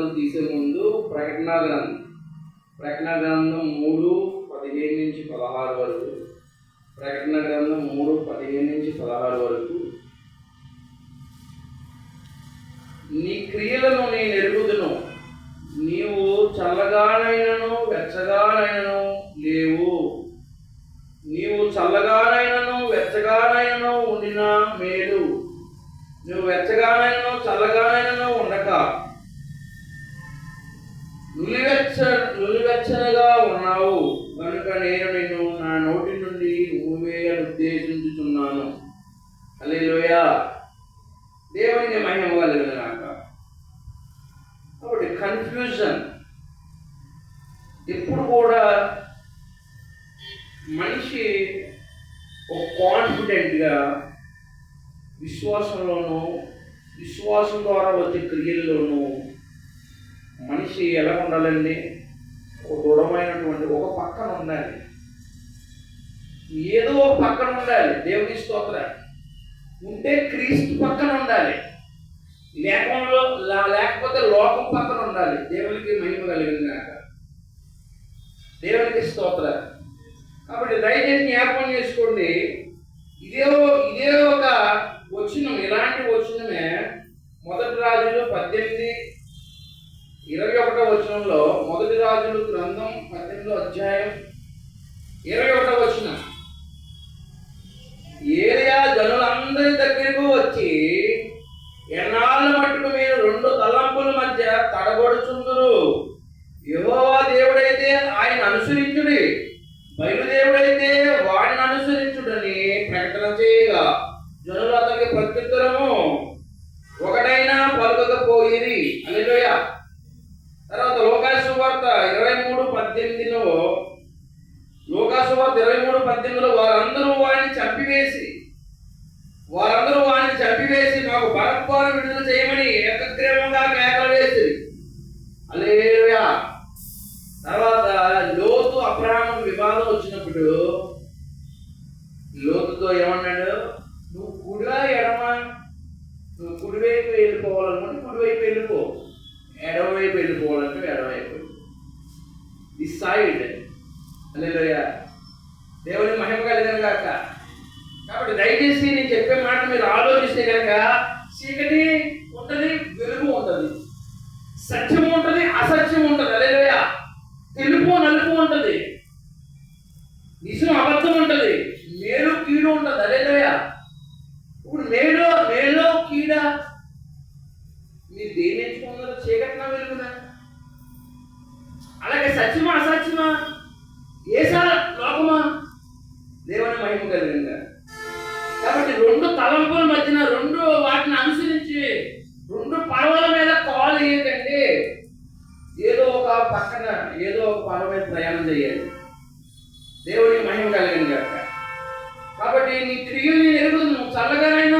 గ్రంథం తీసే ముందు ప్రకటన గ్రంథం ప్రకటన గ్రంథం మూడు పదిహేను నుంచి పదహారు వరకు. ప్రకటన గ్రంథం మూడు పదిహేను నుంచి పదహారు వరకు. నీ క్రియలను నేను ఎరుగుదును నీవు చల్లగానైనను వెచ్చగానైనను లేవు. నీవు చల్లగానైనను వెచ్చగానైనను ఉండిన మేలు. నువ్వు వెచ్చగానైనను చల్లగానైనను ఉండక. నులివెచ్చ నులివెచ్చనగా ఉన్నావు. కనుక నేను నిన్ను నా నోటి నుండి ఊవేయను ఉద్దేశించుచున్నాను. హల్లెలూయా. దేవుని మహిమ కలిగిన నాక కాబట్టి కన్ఫ్యూజన్ ఎప్పుడు కూడా మనిషి ఒక కాన్ఫిడెంట్గా విశ్వాసంలోనూ విశ్వాసం ద్వారా వచ్చే క్రియల్లోనూ మనిషి ఎలా ఉండాలండి? ఒక దృఢమైనటువంటి ఒక పక్కన ఉండాలి. ఏదో ఒక పక్కన ఉండాలి. దేవుని స్తోత్రం ఉంటే క్రీస్తు పక్కన ఉండాలి. లేకుండా లేకపోతే లోకం పక్కన ఉండాలి. దేవునికి మహిమ కలిగింది దేవునికి స్తోత్రం కాబట్టి దయచేసి జ్ఞాపకం చేసుకోండి. ఇదే ఇదే ఒక వచనం ఇలాంటి వచనమే మొదటి రాజులు పద్దెనిమిది ఇరవై ఒకటో వచనంలో మొదటి రాజులు గ్రంథం పద్దెనిమిదో అధ్యాయం పడవల మీద కాల్ వేయకండి ఏదో ఒక పక్కన ఏదో ఒక పడవ మీద ప్రయాణం చేయాలి. దేవునికి మహిమ కలిగింది కనుక కాబట్టి నీ క్రియలు నేను ఎరుగుతున్నావు చల్లగానైనా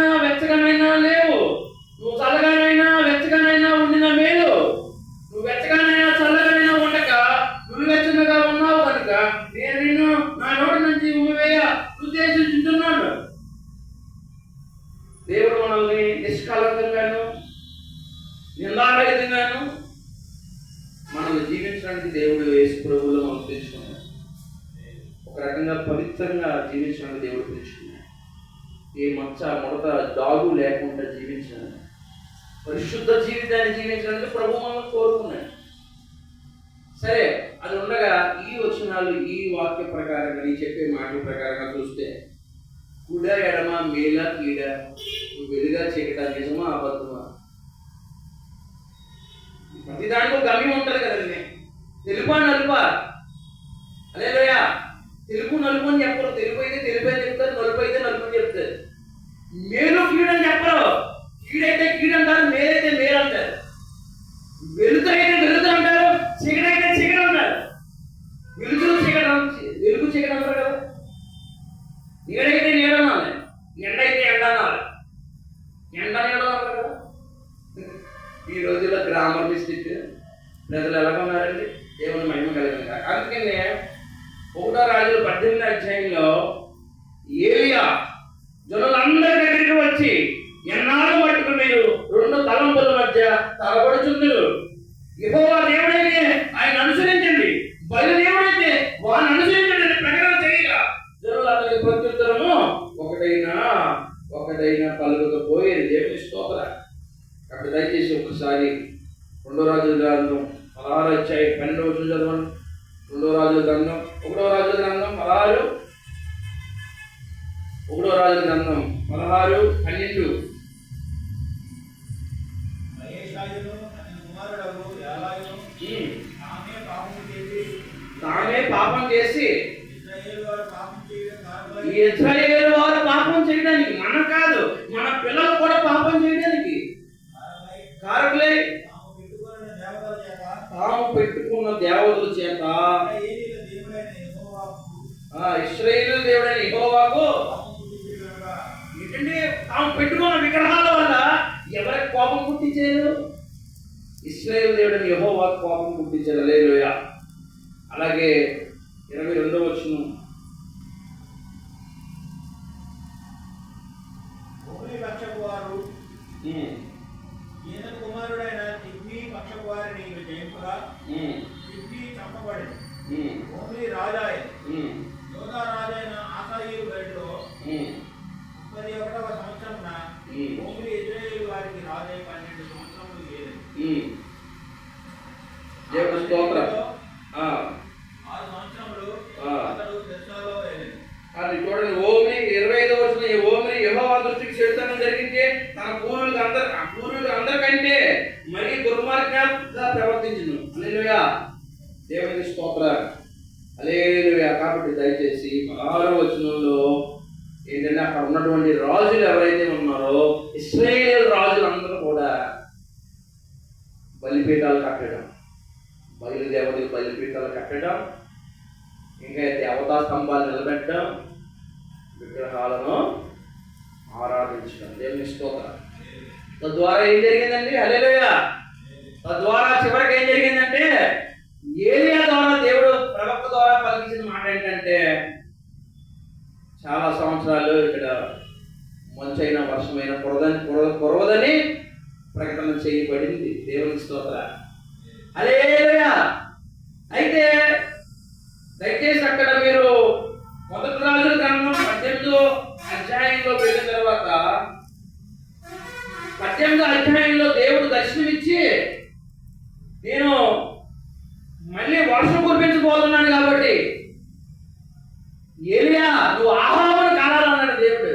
వచనాలు ఈ వాక్య ప్రకారంగా నీ చెప్పే మాటల ప్రకారంగా చూస్తే కుడ ఎడమ మేల కీడ వెలుగా చీకట నిజమా అబద్ధమా? ప్రతి దాంట్లో గమ్యం ఉంటుంది కదండి తెలుపా నలుపా? అదేలోయ తెలుపు నలుపు అని చెప్పరు. తెలుపు అయితే తెలుపు అని చెప్తారు నలుపు అయితే నలుపు అని చెప్తారు. మేలు కీడని అని చెప్పరు. కీడైతే కీడంటారు మేలైతే మేలు అంటారు. చీకటి అంటారు కదా నీడైతే నీడ ఎండ అయితే ఎండ అనాలి ఎండ నీడ కదా ఈ రోజుల్లో గ్రామర్ మిస్టేక్ ప్రజలు ఎలా ఉన్నారండి దేవుని మహిమ కలిగిన అందుకనే ఒకటో రాజులు పద్దెనిమిది అధ్యాయంలో ఏలియా జనులందరి దగ్గరికి వచ్చి ఎన్నాళ్ళు మట్టుకు మీరు రెండు తలంపుల మధ్య తలబడుచుందురు యెహోవా మన పిల్లలు కూడా పాపం చేయడానికి. కారణమై కారకులే తాము పెట్టుకున్న దేవతల చేత ఇశ్రాయేలీయుల దేవుడైన యెహోవాకు ఇస్రాయేలు దేవుడైన యెహోవాకు ఏంటంటే తాము పెట్టుకున్న విగ్రహాల వల్ల ఎవరికి కోపం పుట్టించారు ఇస్రాయేల్ దేవుడైన యహోవాకు కోపం పుట్టించారు లేలోయ అలాగే ఇరవై రెండవ వచ్చిన ఈయన కుమారుడైన తిగ్మి పక్షపు వారిని జయింపుగా తిగ్మి చంపబడింది. భూమి రాజాయ. యోధా రాజైన ఆసాయి గడిలో ముప్పది ఒకటవ సంవత్సరం భూమి ఇజ్రాయేలు వారికి రాజై పన్నెండు సంవత్సరములు లేదు దేవుడు స్తోత్రం ఆ, ఆరు సంవత్సరములు ఆ. అతడు దర్శనాలో వెళ్ళింది అది చూడండి ఓమిని ఇరవై ఐదో వచ్చిన ఈ ఓమిని యెహోవా దృష్టికి చెడుతనం జరిగించే తన పూర్వీకులు అందరు ఆ పూర్వీకులు అందరికంటే మరీ దుర్మార్గంగా ప్రవర్తించును అలేలుయా దేవునికి స్తోత్ర అలేలుయా కాబట్టి దయచేసి పదహారో వచనంలో ఏంటంటే అక్కడ ఉన్నటువంటి రాజులు ఎవరైతే ఉన్నారో ఇస్రాయేల్ రాజులు అందరూ కూడా బలిపీఠాలు కట్టడం బయలుదేవతలు బలిపీఠాలు కట్టడం ఇంకా దేవతా స్తంభాలు నిలబెట్టడం విగ్రహాలను ఆరాధించడం దేవుని స్తోత్రం తద్వారా ఏం జరిగిందండి హల్లెలూయ తద్వారా చివరికి ఏం జరిగిందంటే ఏలియా ద్వారా దేవుడు ప్రవక్త ద్వారా పలికించిన మాట ఏంటంటే చాలా సంవత్సరాలు ఇక్కడ మంచైన వర్షమైన కురదని కుర కురవదని ప్రకటన చేయబడింది దేవుని స్తోత్ర హల్లెలూయా అయితే దయచేసి అక్కడ మీరు మొదటి రాజుల గ్రంథం పద్దెనిమిదో అధ్యాయంలో వెళ్ళిన తర్వాత పద్దెనిమిదో అధ్యాయంలో దేవుడు దర్శనమిచ్చి నేను మళ్ళీ వర్షం కురిపించబోతున్నాను కాబట్టి ఏలియా నువ్వు ఆహావుని కాలాలన్నాడు దేవుడు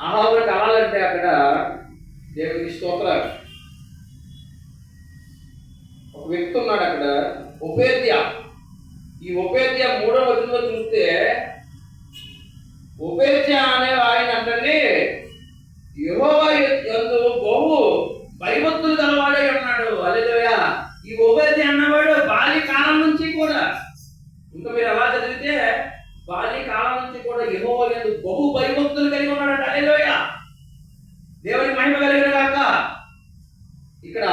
ఆహావుని కాలాలంటే అక్కడ దేవునికి స్తోత్రం ఒక వ్యక్తి ఉన్నాడు అక్కడ ఉపేద్య ఈ ఉపేద్య వచనంలో చూస్తే ఉపేద్య అనే ఆయన అంటే యెహోవా యందు బహు భయభక్తులు గలవాడై ఉన్నాడు అలెలుయా ఈ ఉపేద్య అన్నవాడు బాల్య కాలం నుంచి కూడా ఇంకా మీరు అలా చదివితే బాల్య కాలం నుంచి కూడా యెహోవా యందు బహు భయభక్తులు కలిగి ఉన్నాడు అలెలుయా దేవుని మహిమ కలిగిన కాక ఇక్కడ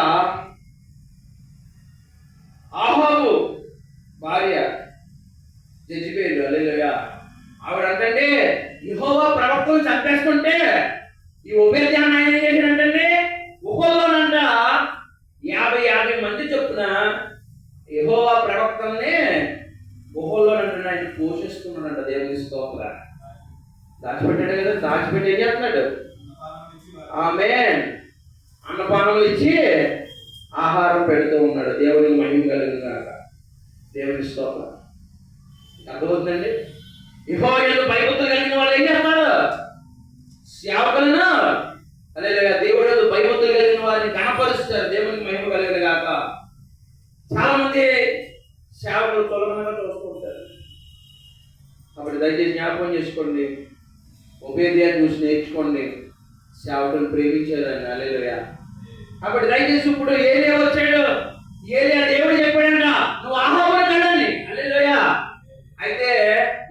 ఆహాబు భార్య జడ్జిపేరు అల్లెలుగా ఆవిడ అంటే యహోవా ప్రవక్తలు చంపేస్తుంటే ఈ ఉపేద్యాన్ని ఆయన ఏం చేశాడంటే ఉపల్లోనంట యాభై యాభై మంది చొప్పున యహోవా ప్రవక్తల్ని గుహల్లోనంట ఆయన పోషిస్తున్నాడంట దేవుని స్తోత్ర దాచిపెట్టాడు కదా దాచిపెట్టి ఏం చేస్తున్నాడు? ఆమె అన్నపానములు ఇచ్చి ఆహారం పెడుతూ ఉన్నాడు. దేవునికి మహిమ కలిగిందాక కాక దేవుని స్తోత్ర. అర్థమవుతుందండి? ఇహోయలు భయభక్తులు కలిగిన వాళ్ళు ఏం చేస్తారు సేవకులను అదే దేవుడు భయభక్తులు కలిగిన వారిని గణపరుస్తారు దేవునికి మహిమ కలిగిన కాక చాలా మంది సేవకులు తొలగనగా చూసుకుంటారు కాబట్టి దయచేసి జ్ఞాపకం చేసుకోండి. ఉపేద్యాన్ని చూసి నేర్చుకోండి. సేవకుని ప్రేమించారని అలేలుయా కాబట్టి దయచేసి ఇప్పుడు ఏలియా వచ్చాడు. ఏలియా దేవుడు చెప్పాడంట నువ్వు ఆహాబుని కడాలి అలేలుయా అయితే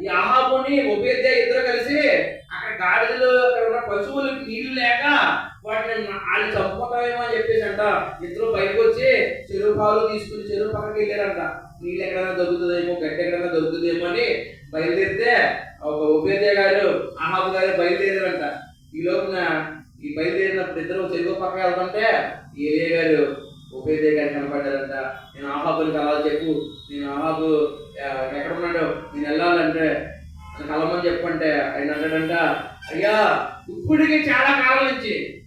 ఈ ఆహాబుని ఉపేద్య ఇద్దరు కలిసి అక్కడ గాడిదలు అక్కడ ఉన్న పశువులకి నీళ్ళు లేక వాటిని వాళ్ళు చంపుకుంటామేమో అని చెప్పేసి అంట ఇద్దరు బయటకు వచ్చి చెరువు పాలు తీసుకుని చెరువు పక్కకి వెళ్ళారంట. నీళ్ళు ఎక్కడైనా దొరుకుతుందేమో గడ్డి ఎక్కడైనా దొరుకుతుందేమో అని బయలుదేరితే ఒక ఉపేద్య గారు ఆహాబు గారు బయలుదేరారంట. ఈ లోపున ఈ బయలుదేరినప్పుడు ఇద్దరు చెరువు పక్క వెళ్తుంటే ఏరియా గారు ఉపేదే గారు కనపడ్డారంట. నేను ఆహాబుని కలాలి చెప్పు. నేను ఆహాబు ఎక్కడ ఉన్నాడు? నేను వెళ్ళాలంటే కలమని చెప్పంటే ఆయన అంటాడంట అయ్యా ఇప్పటికే చాలా కాలం నుంచి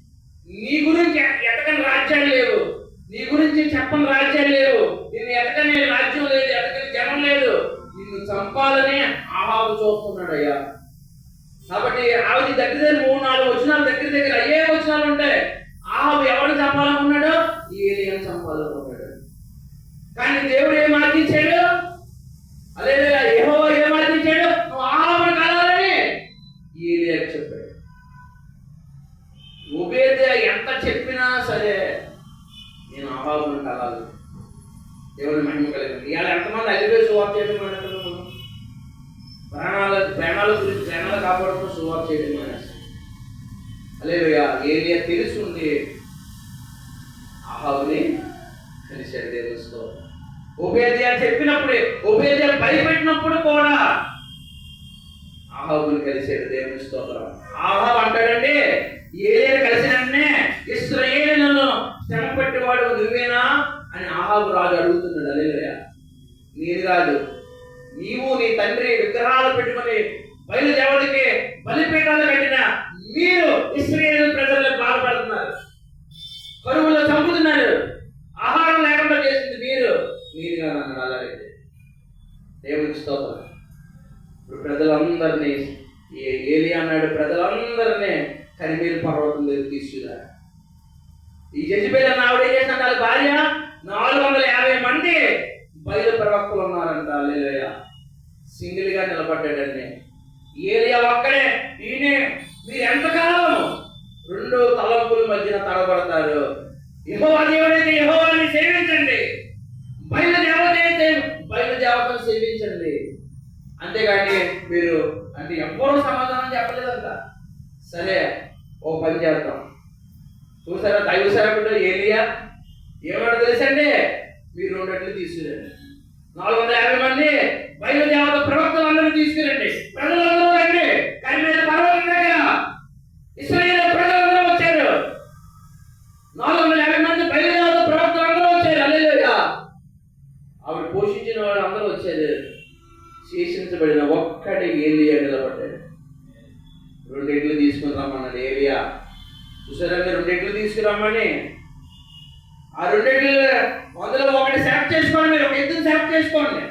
నీ గురించి ఎ- ఎతకని రాజ్యాలు లేవు. నీ గురించి చెప్పని రాజ్యాలు లేవు. నేను ఎతకని రాజ్యం లేదు ఎతకని జనం లేదు. నిన్ను చంపాలనే ఆహాబు చూస్తున్నాడు అయ్యా కాబట్టి ఆవిడ దగ్గర దగ్గర మూడు నాలుగు వచనాలు దగ్గర దగ్గర అయ్యే వచనాలు ఉంటాయి ఆహాబు ఎవరు చంపాలనుకున్నాడు? ఏలియని చంపాలనుకున్నాడు. కానీ దేవుడు ఏం ఆర్జించాడు నీవు నీ తండ్రి విగ్రహాలు పెట్టుకొని బయలుదేవతకి బలిపీఠాలు పెట్టిన మీరు ఇస్రాయేల్ ప్రజలను బాధపడుతున్నారు. కరువులో చంపుతున్నారు. ఆహారం లేకుండా చేసింది మీరు. మీరుగా నన్ను అలాగైతే దేవునికి స్తోత్రం. ఇప్పుడు ప్రజలందరినీ ఏ- ఏలి అన్నాడు ప్రజలందరినీ కరిమేలు పర్వతం దగ్గర తీసుకురా ఈ జజిబేల్ అన్న ఆవిడ ఏం చేసిన భార్య నాలుగు వందల యాభై మంది బయలు ప్రవక్తలు ఉన్నారంట. లేదయ్యా సింగిల్గా నిలబడ్డాడండి. ఏలియా ఒక్కడే ఈయనే. మీరు ఎంతకాలం రెండు తలంపుల మధ్యన తడబడతారు. యెహోవా దేవుడైతే యెహోవాని సేవించండి. బయలు దేవత అయితే బయలు దేవతను సేవించండి. అంతేగాని మీరు అంటే ఎవ్వరూ సమాధానం చెప్పలేదంట. సరే ఓ పని చేద్దాం. చూసారా దైవ సేవకుడు ఏలియా? ఏమన్నా తెలుసండి? మీరు రెండట్లు తీసుకురండి. నాలుగు వందల యాభై మంది బయలుదేవత ప్రవక్తలందరూ తీసుకురండి ప్రజలందరూ రండి. కానీ పర్వతం దగ్గర ఇస్రాయేల్ ప్రజలందరూ వచ్చారు. నాలుగు వందల యాభై మంది బయలుదేవత ప్రవక్తలందరూ వచ్చారు. అల్లెలుయా ఆవిడ పోషించిన వాళ్ళు అందరూ వచ్చారు. శేషించబడిన ఒక్కటి ఏలియా నిలబడ్డాడు. రెండెట్లు తీసుకుని రమ్మన్నాడు ఏలియా. చూసారా మీరు? రెండెట్లు తీసుకురమ్మని. ఆ రెండెట్లు అందులో ఒకటి సెలెక్ట్ చేసుకోండి మీరు. ఒక ఎద్దును సెలెక్ట్ చేసుకోండి.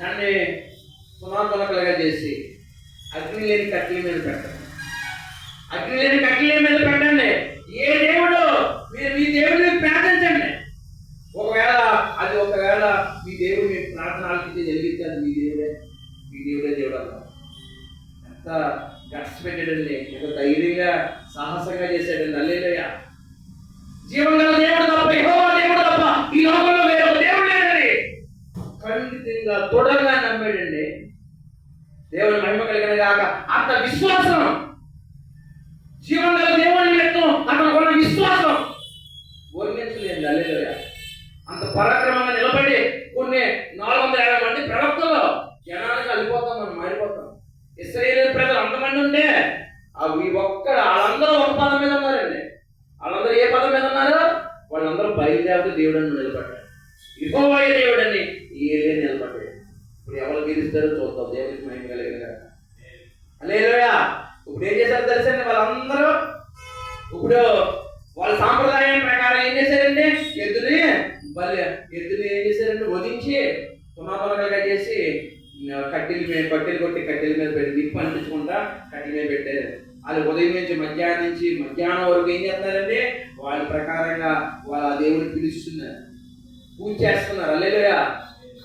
దాన్ని సునాతులకలుగా చేసి అగ్ని లేని కట్టెల మీద పెట్టండి. అగ్ని లేని కట్టెల మీద పెట్టండి ఏ దేవుడు మీరు మీ దేవుడిని ప్రార్థించండి ఒకవేళ అది ఒకవేళ మీ దేవుడు మీ ప్రార్థన ఆలకించి జరిగితే అది మీ దేవుడే మీ దేవుడే దేవుడు అన్నారు ఎంత గట్స్ పెట్టాడండి ఎంత ధైర్యంగా సాహసంగా చేశాడండి అల్లేలయ్య జీవం గల దేవుడు తప్ప యెహోవా దేవుడు తప్ప ఈ లోకంలో వేరొక దేవుడు లేడండి ఖండితంగా దృఢంగా నమ్మాడండి దేవుని మహిమ కలిగిన గాక అంత విశ్వాసం జీవం గల దేవుని యొక్క అతను ఉన్న విశ్వాసం వర్ణించలేదు అల్లేలయ్య అంత పరాక్రమంగా నిలబడి కొన్ని నాలుగు వందల యాభై మంది ప్రవక్తలు జనానికి వెళ్ళిపోతాం మనం మారిపోతాం ఇస్రాయేల్ ప్రజలు అంతమంది ఉంటే అవి ఒక్క వాళ్ళందరూ ఒక పదం మీద ఉన్నారండి వాళ్ళందరూ ఏ పదం మీద ఉన్నారు వాళ్ళందరూ బయలుదేవత దేవుడు అని నిలబడ్డారు ఇహోవాయ దేవుడు ఏలే నిలబడ్డాడు. ఇప్పుడు ఎవరు గెలుస్తారో చూద్దాం. దేవుడికి మహిమ కలిగిన అలేలోయా ఇప్పుడు ఏం చేశారు తెలుసండి వాళ్ళందరూ? ఇప్పుడు వాళ్ళ సాంప్రదాయం ప్రకారం ఏం చేశారండి ఎద్దుని బలి ఎద్దుని ఏం చేశారంటే వధించి తునాతునకలుగా చేసి కట్టెలు కట్టెల మీద కట్టెలు కొట్టి కట్టెల మీద పెట్టి నిప్పు అంటించుకుంటా కట్టెల మీద పెట్టారు. వాళ్ళు ఉదయం నుంచి మధ్యాహ్నం నుంచి మధ్యాహ్నం వరకు ఏం చేస్తున్నారంటే వాళ్ళ ప్రకారంగా వాళ్ళ దేవుడిని పిలుస్తున్నారు. పూజ చేస్తున్నారు. అల్లేలోయ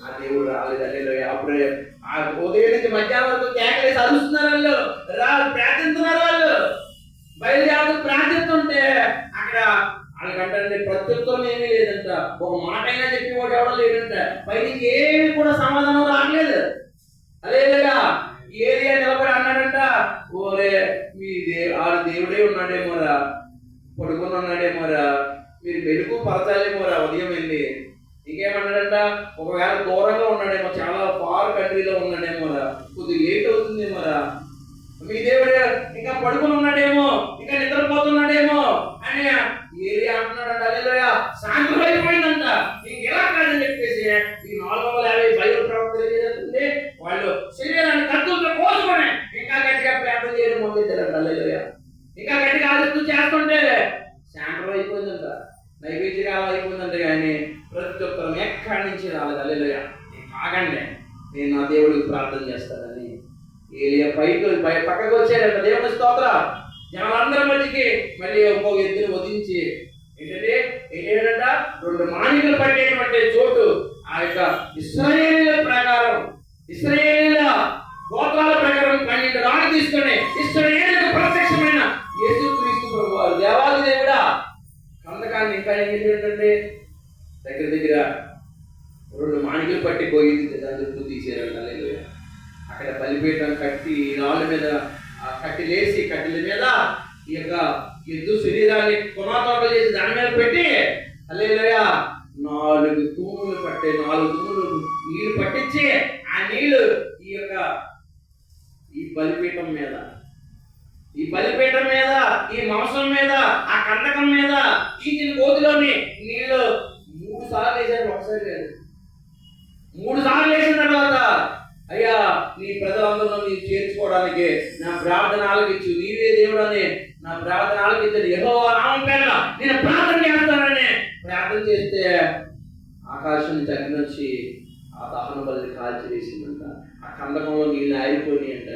ఆ దేవుడు రాలేదు. అల్లేలోయ అప్పుడు ఆ ఉదయం నుంచి మధ్యాహ్నం వరకు కేకలేసి అరుస్తున్నారు వాళ్ళు. రా ప్రార్థిస్తున్నారు వాళ్ళు. బయలుదేరి ప్రార్థిస్తుంటే అక్కడ వాళ్ళకంటే ప్రత్యుత్తరం ఏమీ లేదంట. ఒక మాట అయినా చెప్పి ఒకటి ఎవడం లేదంట. పైకి ఏమి కూడా సమాధానం రావట్లేదు. అదే ఓరే మీ దే ఆడు దేవుడే ఉన్నాడేమోరా పడుకుని ఉన్నాడేమోరా మీరు. వెలుగు పరచాలేమోరా ఉదయం వెళ్ళి. ఇంకేమన్నాడంట ఒకవేళ దూరంగా ఉన్నాడేమో చాలా ఫార్ కంట్రీలో ఉన్నాడేమోరా కొద్దిగా లేట్ అవుతుందేమోరా మీ దేవుడే ఇంకా పడుకుని ఉన్నాడేమో ఇంకా నిద్రపోతున్నాడేమో అని ఏరియా అంటున్నాడంట అలేలోయ సాయంత్రం అయిపోయిందంట. ఇంకెలా కాదని చెప్పేసి ఈ నాలుగు వందల యాభై బయలు ప్రవర్తన వాళ్ళు శరీరాన్ని కత్తులతో కోసుకునే ఇంకా గట్టిగా ప్రార్థన చేయడం మొదలెట్టారంట అలేలోయ ఇంకా గట్టిగా ఆలోచన చేస్తుంటే సాయంత్రం అయిపోయిందంట. నైవేద్యకాలం అయిపోయిందంట కానీ ప్రతి ఒక్కరం ఎక్కడి నుంచి రాలేదు. అలేలోయ ఆగండి. నేను నా దేవుడికి ప్రార్థన చేస్తానని ఏలియా పైకి పై పక్కకు వచ్చాడంట. దేవుని స్తోత్ర జనాలందరి మధ్యకి మళ్ళీ ఇంకొక ఎద్దుని వదిలించి ఏంటంటే ఏంటంట రెండు మానికలు పట్టేటువంటి చోటు ఆ యొక్క ఇస్రాయేలీల ప్రకారం. ఇస్రాయేలీల పన్నెండు రాళ్ళు తీసుకొని ప్రత్యక్షమైన యేసు క్రీస్తు ప్రభు దేవాది దేవుడా? కందకాన్ని ఇంకా ఏం దగ్గర దగ్గర రెండు మాణికలు పట్టి పోయింది దాని చుట్టూ అక్కడ బలిపీఠం కట్టి రాళ్ళ మీద ఆ కట్టిలేసి కట్టెల మీద ఈ యొక్క ఎద్దు శరీరాన్ని కొనాతోటలు చేసి దాని మీద పెట్టి అల్లేలోయ నాలుగు తూములు పట్టే నాలుగు తూములు నీళ్ళు పట్టించి ఆ నీళ్ళు ఈ యొక్క బలిపీఠం మీద. ఈ బలిపీఠం మీద ఈ మాంసం మీద ఆ కందకం మీద ఈ కోతిలోని నీళ్ళు మూడు సార్లు వేసాడు ఒకసారి లేదు. మూడు సార్లు వేసిన తర్వాత అయ్యా నీ ప్రజలందరూ నీ చేర్చుకోవడానికి నా ప్రార్థన ఆలకించు నీవే దేవుడని నా ప్రార్థన ఆలకించండి ఏదో నామం పేర నేను ప్రార్థన చేస్తానని ప్రార్థన చేస్తే ఆకాశం నుంచి ఆ దహన బల్లి కాల్చి ఆ కందకంలో నీళ్ళు ఆగిపోయి అంట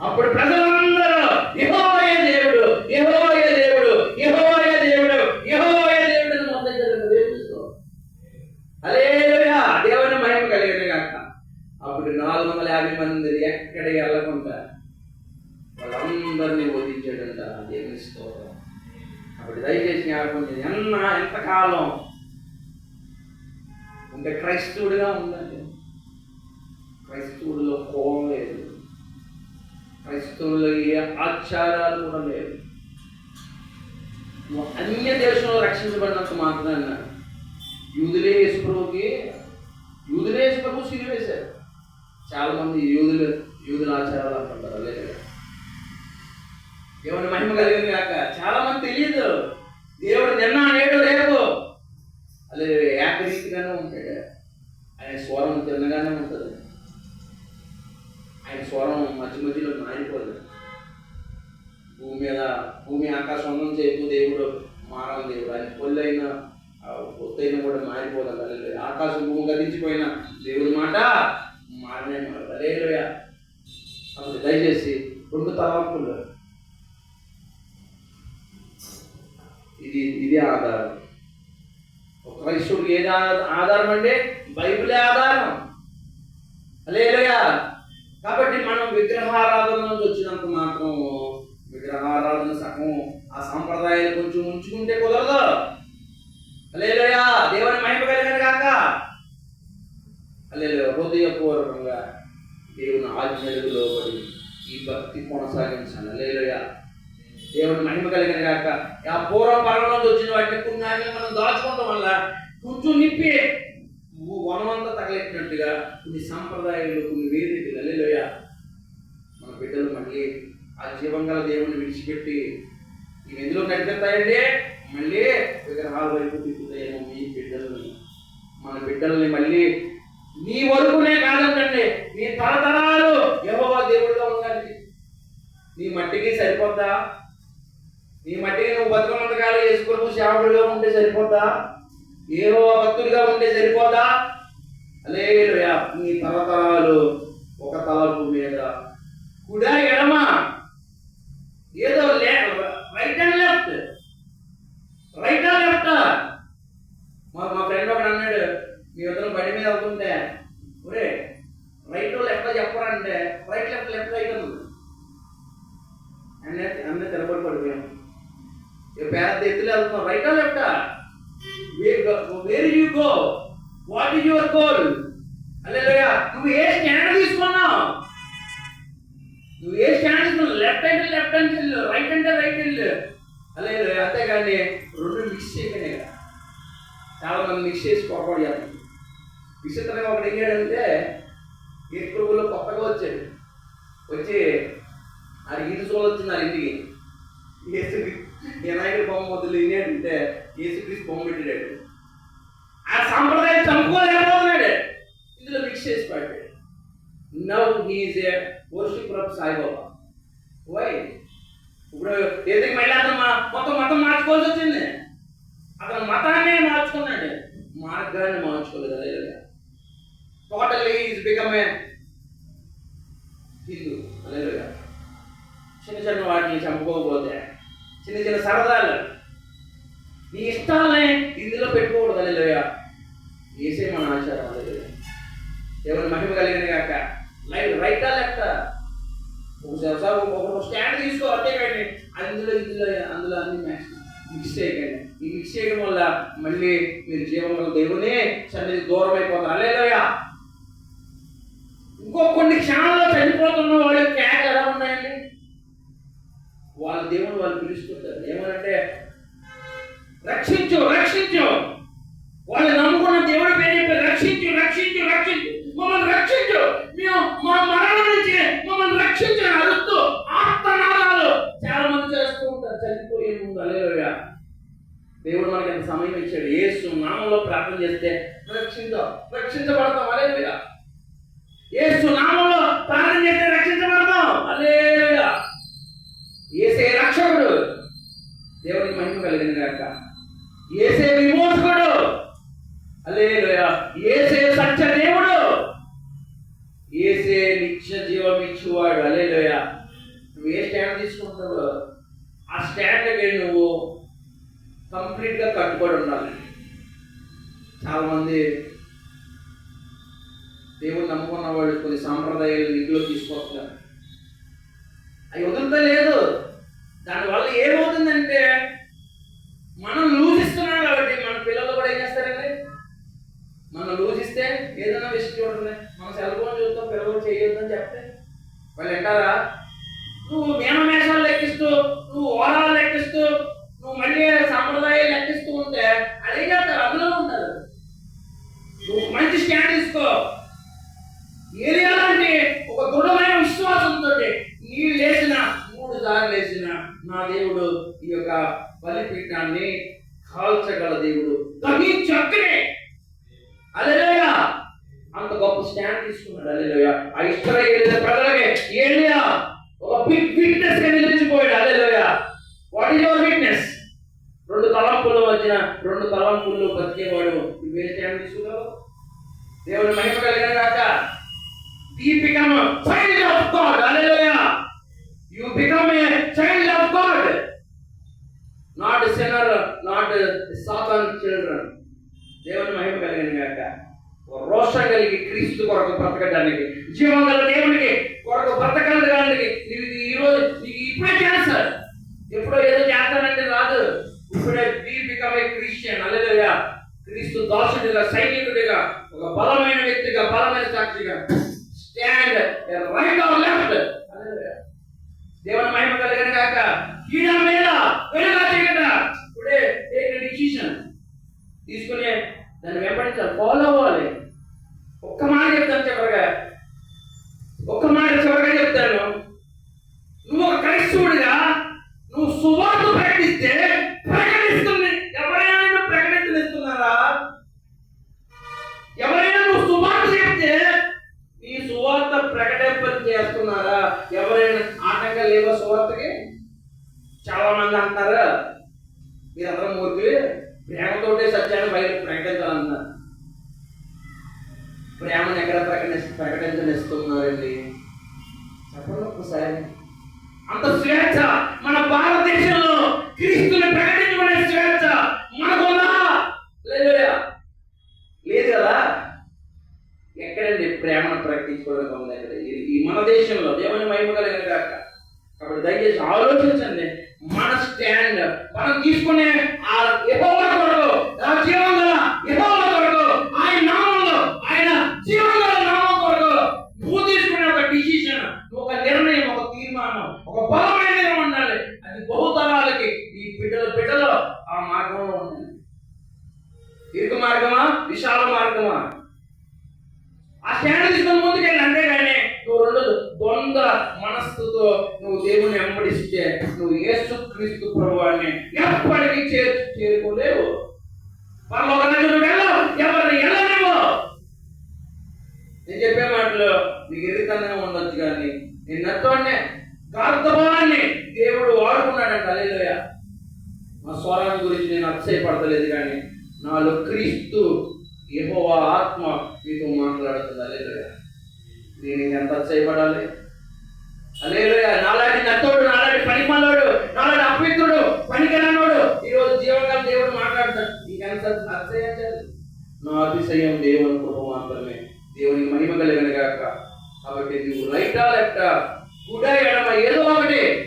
అప్పుడు ప్రజలందరూ ఇహోయ దేవుడు ఇహోయ దేవుడు ఇహోయ దేవుడు ఇహోయ దేవుడు అని మొదలెట్టారు దేవుడితో హల్లెలూయా! దేవుని మహిమ కలిగిన కాక అప్పుడు నాలుగు వందల యాభై మంది ఎక్కడ వెళ్ళకుండా వాళ్ళందరినీ వధించాడంట. దేవుని స్తోత్రం. అప్పుడు దయచేసి జ్ఞాపకం ఎన్న ఎంతకాలం అంటే క్రైస్తవుడిగా ఉందండి. క్రైస్తవుడిలో కోపం లేదు. క్రైస్తవుల్లో ఏ ఆచారాలు కూడా లేవు. అన్య దేశంలో రక్షించబడినంత మాత్రాన యూదులే యేసుప్రభుకి యూదులే యేసుప్రభు సిలువ వేశారు. యూదులు యూదుల ఆచారాలు అంటుంటారు లేదు దేవుని మహిమ కలిగింది కాక చాలామంది తెలియదు. దేవుడు నిన్న నేడు రేపు అదే ఏకరీతిగానే ఉంటాడు. ఆయన స్వరం తిన్నగానే ఉంటుంది. ఆయన స్వరం మధ్య మధ్యలో మారిపోదు. భూమి మీద భూమి ఆకాశం ఉన్నం చేపు దేవుడు మానవ దేవుడు. ఆయన పొల్లైన పొత్తైన కూడా మారిపోదు ఆకాశం భూమి గతించిపోయిన దేవుడి మాట మారనే మాట. అలేలుయ అప్పుడు దయచేసి రెండు తలంపులు ఇది ఇది ఆధారం. క్రైస్తవుడికి ఏది ఆధారం అంటే? బైబిలే ఆధారం. లేదయా కాబట్టి మనం విగ్రహారాధన నుంచి వచ్చినంత మాత్రం విగ్రహారాధన సగం ఆ సాంప్రదాయాలు కొంచెం ఉంచుకుంటే కుదరదు. లేదయా దేవుని మహిమ కలిగిన కాక అలేలు హృదయపూర్వకంగా దేవుని ఆజ్ఞలకు లోబడి ఈ భక్తి కొనసాగించాలి. లేదయా దేవుని మహిమ కలిగిన కాక ఆ పూర్వ పరంలో వచ్చిన వాటిని కొన్ని మనం దాచుకోవడం వల్ల కొంచెం నిప్పి వనమంతా తగలెట్టినట్టుగా కొన్ని సాంప్రదాయాలు కొన్ని వేదికలు అల్లెలోయ మన బిడ్డలు మళ్ళీ ఆ జీవంగల దేవుని విడిచిపెట్టి ఇవి ఎందులో కనిపెడతాయండి మళ్ళీ విగ్రహాల వైపు తిప్పుతాయేమో మీ బిడ్డల్ని. మన బిడ్డల్ని మళ్ళీ నీ వరకునే కాదంటండి నీ తరతరాలు యెహోవా దేవుడిగా ఉండాలి నీ మట్టికి సరిపోద్దా? నీ మట్టి నువ్వు బతుకమంతకాలు వేసుకుని సేవకుడిగా ఉంటే సరిపోతా ఏవో భక్తుడిగా ఉంటే సరిపోతా అలేలుయా నీ తలతలాలు ఒక తలపు మీద. కుడా ఎడమ? ఏదో లే right and left right and left మా మా ఫ్రెండ్ ఒకడు అన్నాడు మీ ఇద్దరు బండి మీద అవుతుంటే ఒరే రైట్ లెఫ్ట్ చెప్పరంటే రైట్ లెఫ్ట్ లెఫ్ట్ రైట్ ఉంది అన్నీ అన్నీ తిరగబడి పడిపోయాను పెద్ద ఎత్తులు వెళ్తున్నాం రైటా లెఫ్టా where you go what is your goal hallelujah నువ్వు ఏ స్టాండ్ తీసుకున్నావు? నువ్వు ఏ స్టాండ్ తీసుకున్నావు? లెఫ్ట్ అంటే లెఫ్ట్ అంటే వెళ్ళు రైట్ అంటే రైట్ వెళ్ళు అల్లెలుయా అంతేగాని రెండు మిక్స్ చేయకనే కదా. చాలా మంది మిక్స్ చేసి పొరపాటు చేస్తారు విచిత్రంగా ఒకటి ఏం చేయడంటే ఈ కొత్తగా వచ్చాడు. వచ్చి అది ఈదు చూడొచ్చింది ఆ ఇంటికి. వినాయకుడి బొమ్మ వదిలి అంటే యేసుక్రీస్తు బొమ్మ పెట్టాడు. ఆ సాంప్రదాయం చంపుకోలేకపోతున్నాడు. ఇందులో మిక్స్ చేసి పడ్డాడు now he's a worshipper of Sai Baba. Why ఇప్పుడు ఏదైతే మళ్ళీ అతను మొత్తం మతం మార్చుకోవాల్సి వచ్చింది. అతను మతాన్ని మార్చుకున్నాడు. మార్గాన్ని మార్చుకోలేదు అదే totally is become a Hindu అదే చిన్న చిన్న వాటిని చంపుకోకపోతే చిన్న చిన్న సరదాలు. నీ ఇష్టాలనే ఇందులో పెట్టుకోకూడదు అల్లెలుయ వేసే మన ఆచారం అల్లెలుయ దేవుని మహిమ కలిగిన కాక లైట్ రైటా లెఫ్ట్ ఒకసారి ఒక స్టాండ్ తీసుకో అంతే కానీ అందులో ఇందులో అందులో అన్ని మ్యాచ్. మిక్స్ చేయకండి. ఈ మిక్స్ చేయడం వల్ల మళ్ళీ మీరు జీవంలో దేవుని సన్నిధి దూరం అయిపోతారు అల్లేలోయ. ఇంకో కొన్ని క్షణాల్లో చనిపోతున్న వాళ్ళు కేకలు ఎలా ఉన్నాయండి? వాళ్ళ దేవుని వాళ్ళు పిలుస్తుంటారు. ఏమనంటే రక్షించు రక్షించు. వాళ్ళు నమ్ముకున్న దేవుడి పేరు చెప్పి రక్షించు రక్షించు రక్షించు. మమ్మల్ని రక్షించు. మేము మా మరణం నుంచి మమ్మల్ని రక్షించు అని అరుస్తూ ఆత్మనాదాలు చాలా మంది చేస్తూ ఉంటారు. చనిపోయే ముందు. అలేలుగా దేవుడు మనకి ఎంత సమయం ఇచ్చాడు. ఏసు నామంలో ప్రార్థన చేస్తే రక్షించ రక్షించబడతాం. అలేలుగా ఏసు నామంలో ప్రార్థన చేస్తే రక్షించబడతాం. అలేలుగా ఏసే రక్షకుడు దేవుని మహిమ కలిగిన గాక. ఏసే విమోచకుడు. అలేలుయ ఏసే సత్య దేవుడు. ఏసే నిత్య జీవం ఇచ్చేవాడు. అలేలుయ నువ్వు ఏ స్టాండ్ తీసుకుంటావో ఆ స్టాండ్కి నువ్వు కంప్లీట్గా కట్టుబడి ఉండాలి. చాలామంది దేవుడు నమ్ముకున్న వాళ్ళు కొన్ని సాంప్రదాయాలు ఇంట్లో తీసుకో అవి వదులుతా లేదు దానివల్ల ఏమవుతుందంటే మనం లూజిస్తున్నాం కాబట్టి మన పిల్లలు కూడా ఏం చేస్తారండి మనం లూజిస్తే ఏదైనా విషయం చూడండి మన సెల్ ఫోన్ చూస్తాం పిల్లలు చేయొద్దని చెప్తే వాళ్ళు వింటారా నువ్వు మేనమేషాలు లెక్కిస్తూ నువ్వు ఓరాలు లెక్కిస్తూ నువ్వు మళ్ళీ సాంప్రదాయాలు లెక్కిస్తూ ఉంటే అదే చేస్తారు అందులో ఉంటారు నువ్వు మంచి స్టాండ్ తీసుకో ఏరియాలంటే ఒక దృఢమైన విశ్వాసంతో నీళ్ళు లేచిన మూడు సార్లు లేచిన నా దేవుడు ఈ యొక్క బలిపీఠాన్ని కాల్చగల దేవుడు దహించక్కడే అలెలుయా అంత గొప్ప స్టాండ్ తీసుకున్నాడు అలెలుయా ఆ ఇస్రాయేల్ ప్రజలకి ఏలియా ఒక బిగ్ విట్నెస్గా నిలిచిపోయాడు hallelujah what is your witness రెండు తలంపుల మధ్యన రెండు తలంపుల్లో బతికేవాడు విషయంలో దేవుని మహిమ కలిగిన కాక you become child of God hallelujah you become a child of God not sinner not Satan children దేవుని మహిమ కలిగిన కాక రోషం కలిగి క్రీస్తు కొరకు బ్రతకడానికి జీవం గల దేవునికి కొరకు బ్రతకడానికి నీకు ఈ రోజు నీకు ఇప్పుడే క్యాన్సర్ ఎప్పుడో ఏదో చేస్తానంటే రాదు ఇప్పుడే be become a Christian hallelujah క్రీస్తు దాసుడిగా సైనికుడిగా ఒక బలమైన వ్యక్తిగా బలమైన సాక్షిగా స్టాండ్ రైట్ ఆర్ లెఫ్ట్ దేవుని మహిమ కలిగిన కాక కీడ మీద వెలుగా చీకట ఇప్పుడే టేక్ డిసిషన్ తీసుకునే దాన్ని వెంబడించాలి ఫాలో అవ్వాలి ఒక్క మాట చెప్తాను చివరిగా ఒక్క మాట చివరిగా చెప్తాను నువ్వు ఒక క్రైస్తవుడిగా నువ్వు సువార్త ప్రకటిస్తే ప్రకటిస్తుంది ఎవరైనా నిన్ను ప్రకటించనిస్తున్నారా ఎవరైనా నువ్వు సువార్త చెప్తే నీ సువార్త ప్రకటింప చేస్తున్నారా ఎవరైనా ఆటంకాలు లేవా సువార్తకి చాలా మంది అంటారు మీరందరూ మూర్ఖులు ప్రేమతోటే సత్యాన్ని బయట ప్రకటించాలన్నారు ప్రేమను ఎక్కడ ప్రకటి ప్రకటించనిస్తున్నారండి చెప్పండి ఒక్కసారి అంత స్వేచ్ఛ మన భారతదేశంలో క్రీస్తుని ప్రకటించుకునే స్వేచ్ఛ మనకుందా లేదులే. లేదు కదా ఎక్కడండి ప్రేమను ప్రకటించుకోవడం ఉంది అక్కడ. ఈ- మన దేశంలో దేవుని మహిమ కలిగిన కాక కాబట్టి దయచేసి ఆలోచించండి. మన స్టాండ్ మనం తీసుకునే ఆ యెహోవా కొరకు ఆ జీవం గల యెహోవా కొరకు ఆయన నామంలో ఆయన జీవం గల నామం కొరకు నువ్వు తీసుకునే ఒక డిసిషన్ ఒక నిర్ణయం ఒక తీర్మానం ఒక బలమైన నిర్ణయం ఉండాలి. అది బహుతరాలకి ఈ బిడ్డల బిడ్డలో ఆ మార్గంలో ఉండాలి. దీర్ఘ మార్గమా? విశాల మార్గమా? ఆ స్టాండ్ తీసుకొని ముందుకెళ్ళి అంతేగాని నువ్వు రెండు ద్వంద్వ మనస్సుతో నువ్వు దేవుని వెంబడిస్తే నువ్వు యేసు క్రీస్తు ప్రభువాన్ని ఎప్పటికీ చేరు చేరుకోలేవు. వాళ్ళు ఒక నగరు వెళ్ళవు ఎవరిని వెళ్ళలేవు నేను చెప్పే మాటలు నీకు ఎదుగుతానే ఉండొచ్చు కానీ నేను నత్తవాడినే గార్ధవాన్ని దేవుడు వాడుకున్నాడంట అలేలోయ మా స్వరాన్ని గురించి నేను అతిశయపడతలేదు కానీ నాలో క్రీస్తు ఏహోవా ఆత్మ మీతో మాట్లాడుతుంది? అలేలుయ నేను ఎంత చేయబడాలి? అలేలుయ నాలాంటి నత్తోడు నాలాంటి పనిమల్లోడు నాలాంటి అపవిత్రుడు పనికిరానోడు ఈరోజు జీవనం దేవుడు మాట్లాడతాడు. నీకెంత అతిశయించాలి నా అతిశయం దేవుని కృప మాత్రమే. దేవుని మహిమ కలిగిన గాక. కాబట్టి నువ్వు రైటా లెక్క గుడా ఎడమ ఏదో ఒకటి.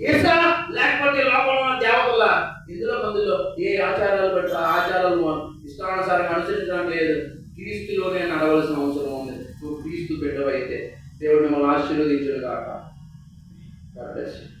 ఏసా? లేకపోతే లోపల ఉన్న దేవతల? ఇందులో మందులో ఏ ఆచారాలు బట్టి ఆచారాలు మనం. ఇష్టానుసారం అనుసరించడం లేదు. క్రీస్తులోనే నడవలసిన అవసరం ఉంది. నువ్వు క్రీస్తు బిడ్డవైతే దేవుడు మిమ్మల్ని ఆశీర్వదించడు కాక God bless.